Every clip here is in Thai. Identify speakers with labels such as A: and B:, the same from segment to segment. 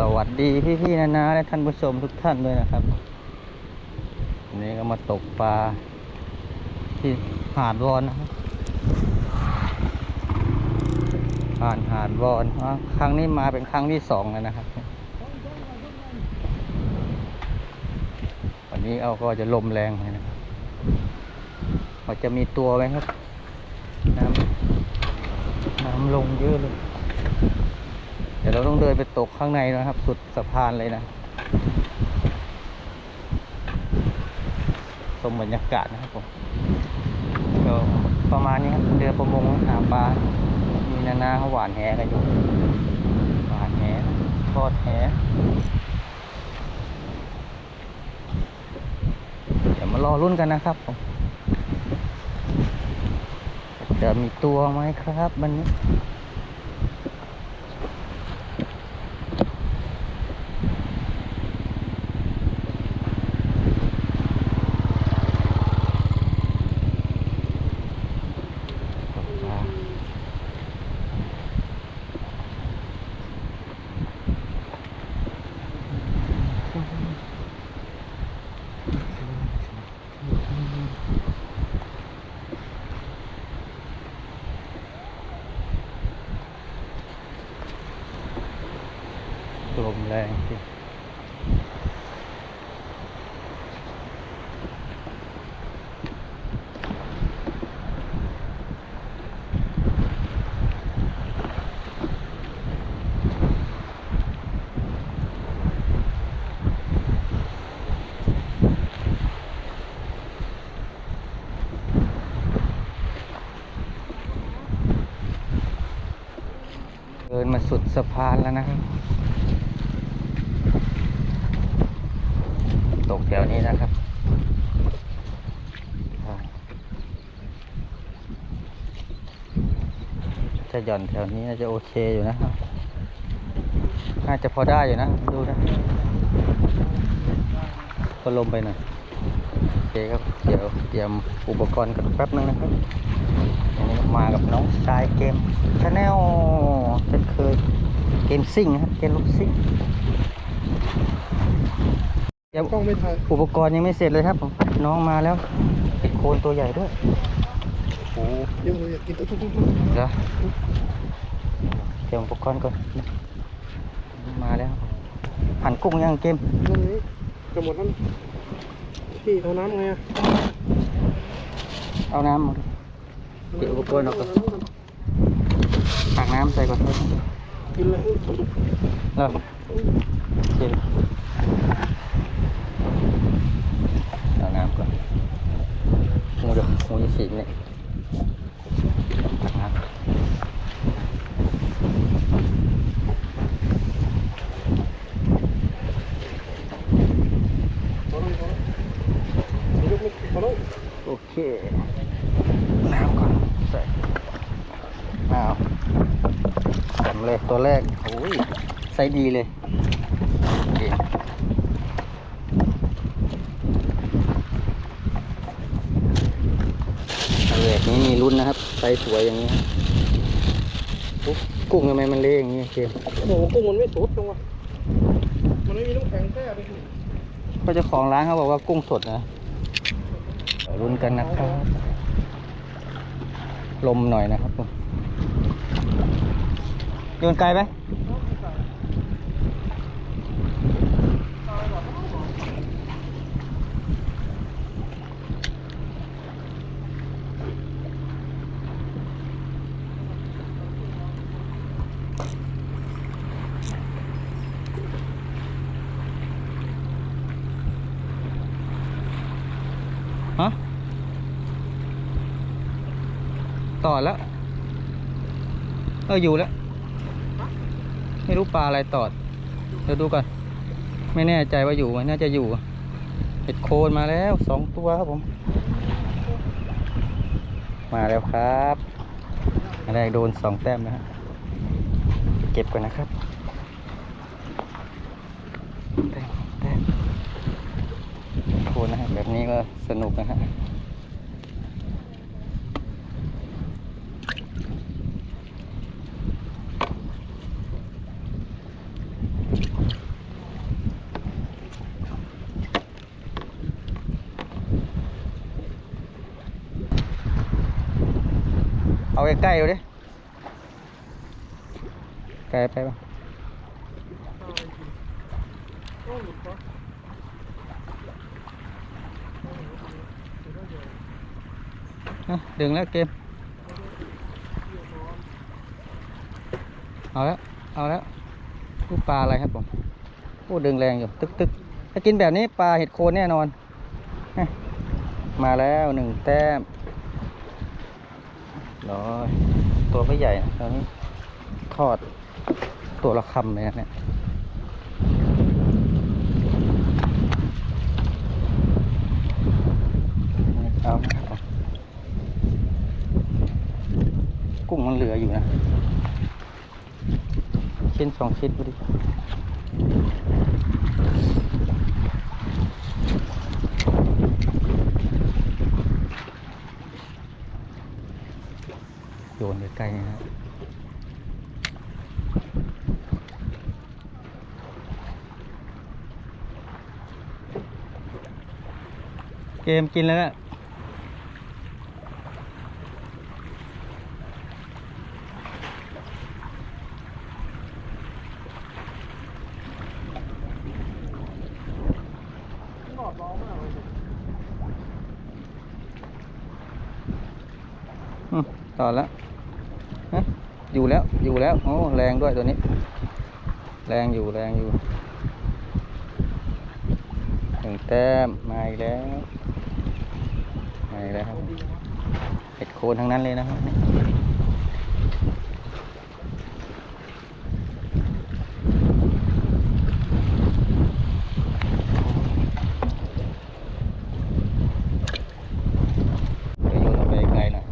A: สวัสดีพี่ๆนะนะและท่านผู้ชมทุกท่านด้วยนะครับวันนี้ก็มาตกปลาที่หาดวอนนะครับผ่านหาดวอนครั้งนี้มาเป็นครั้งที่สองแล้วนะครับ วันนี้เอาก็จะลมแรงเลยนะครับจะมีตัวไหมครับ น้ำน้ำลงเยอะเลย เราต้องเดินไปตกข้างในนะครับ สุดสะพานเลยนะชมบรรยากาศนะครับผมก็ประมาณนี้ครับเรือประมงหาปลา มีนานาเขาหวานแหกันอยู่ หวานแหทอดแหเดี๋ยวมารอรุ่นกันนะครับผมจะมีตัวไหมครับวันนี้ เดินมาสุดสะพานแล้วนะครับ ตกแถวนี้นะครับอ่าจะหย่อนแถวนี้น่าจะโอเคอยู่นะครับ น่าจะพอได้อยู่นะ ดูนะก็ลมไปหน่อย โอเคครับ เดี๋ยวเตรียมอุปกรณ์กันแป๊บนึงนะครับ มากับน้องชายเกมชาแนลเช่นเคยเกมซิ่งนะครับเกมลูกซิ่งเดี๋ยว
B: กล้องไม่ถ่าย
A: อุปกรณ์ยังไม่เสร็จเลยครับผมน้องมาแล้วเห็ดโคนตัวใหญ่ด้วยโอ้โห
B: เดี๋ยวเราอยากกินตุ๊กตุ๊กตุ๊ก
A: เดี๋ยวเตรียมอุปกรณ์ก่อนมาแล้วครับผมหั่นกุ้งยังเกม
B: นั่นนี่จะหมดแล้วนะพี่เอาน้ำไงอะ
A: เอาน้ำมาเก็บอุปกรณ์ออกก่อนตักน้ำใส่ก่อน
B: กินเลย
A: แล้วโอเคเอาน้ำก่อนงูเดี๋ ยวงูจะฉีกเนี่ยตักน้ำ
B: พอแล้วพอแล้วยกไม่พอแล้ว
A: โอเค น้ำก่อนใส่อ้าวทำเลยตัวแรกโอ้ยไซส์ดีเลยโอเคเอาเลยนี่มีรุ่นนะครับไซส์สวยอย่างนี้ปุ๊บกุ้งทำไมมันเละอย่างนี้เกม
B: โอ้โหกุ้งมันไม่สดจังวะมันไม่มีน้ำแข็งแท้เลย
A: ก็เจ้าของร้านเขาบอกว่ากุ้งสดนะเดี๋ยวรุ่นกันนะครับ ลมหน่อยนะครับผม โยนไกลไหมฮะต่อแล้ว เอออยู่แล้ว ไม่รู้ปลาอะไรตอด เดี๋ยวดูก่อน ไม่แน่ใจว่าอยู่ไหมน่าจะอยู่เห็ดโคนมาแล้วสองตัวครับผม มาแล้วครับอันแรโดนสองแต้มนะฮะเก็บก่อนนะครับแต้มแต้มโคนนะฮะแบบนี้ก็สนุกนะฮะ ใกล้ๆดูดิไกลไปป่ะ
B: ดึ
A: งแล้วเกม เอาแล้ว เอาแล้วลูกปลาอะไรครับผมโอ้ดึงแรงอยู่ ตึกตึกถ้ากินแบบนี้ปลาเห็ดโคนแน่นอน มาแล้วหนึ่งแต้ม ร้อย ตัวไม่ใหญ่นะตอนนี้ทอดตัวละคำเลยนะเนี่ยเอากุ้งมันเหลืออยู่นะชิ้นสองชิ้นพอดี นใกล้ๆนี่นะเกมกินแล้วนะต่อแล้ว อยู่แล้วอยู่แล้วโอ้แรงด้วยตัวนี้ แรงอยู่แรงอยู่หนึ่งแต้มมาอีกแล้วมาอีกแล้วครับเห็ดโคนทั้งนั้นเลยนะครับนี่เดี๋ยวโยนออกไปไกลหน่อย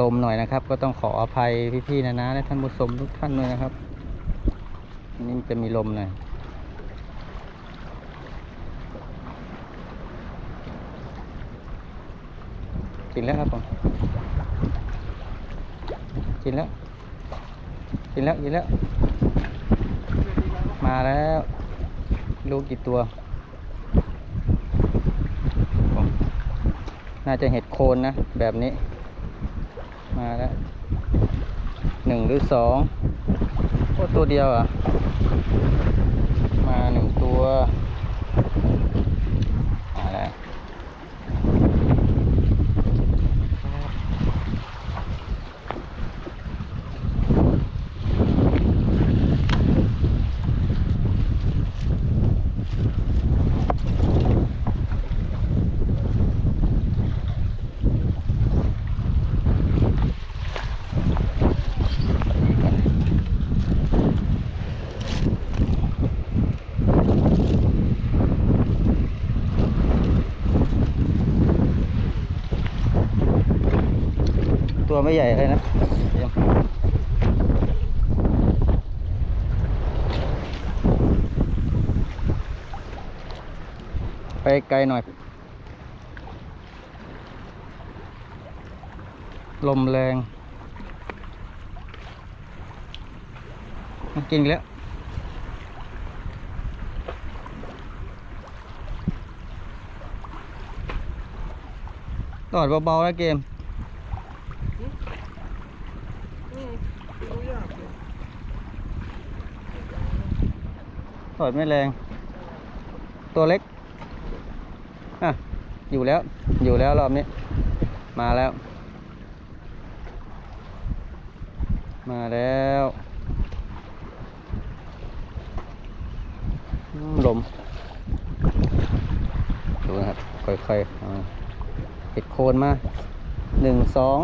A: ลมหน่อยนะครับ ก็ต้องขออภัยพี่ๆนะนะและท่านผู้ชมทุกท่านด้วยนะครับ นี่จะมีลมหน่อยกินแล้วครับผมกินแล้วกินแล้วกินแล้ว มาแล้วรู้กี่ตัว น่าจะเห็ดโคนนะ แบบนี้ มาแล้วหนึ่งหรือสองโอ้ตัวเดียวอะ มาหนึ่งตัว มาแล้ว ตัวไม่ใหญ่เลยนะไปไกลหน่อย ลมแรงมากินแล้วตอดเบาๆนะเกม
B: อืมรู้ยากเลย
A: ถอดไม่แรง ตัวเล็ก อะ อยู่แล้ว อยู่แล้วรอบนี้ มาแล้ว มาแล้วลม ดูนะครับ ค่อยๆเอ็ดโคนมาหนึ่งสอง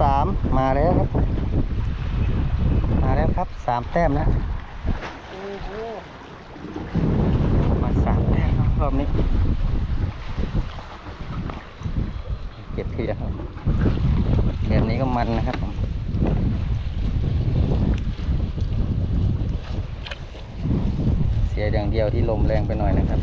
A: สามมาแล้วครับ มาแล้วครับสามแต้มแล้วมาสามแต้มรอบนี้ เก็บทีเดียวครับแบบนี้ก็มันนะครับผมเสียอย่างเดียวที่ลมแรงไปหน่อยนะครับ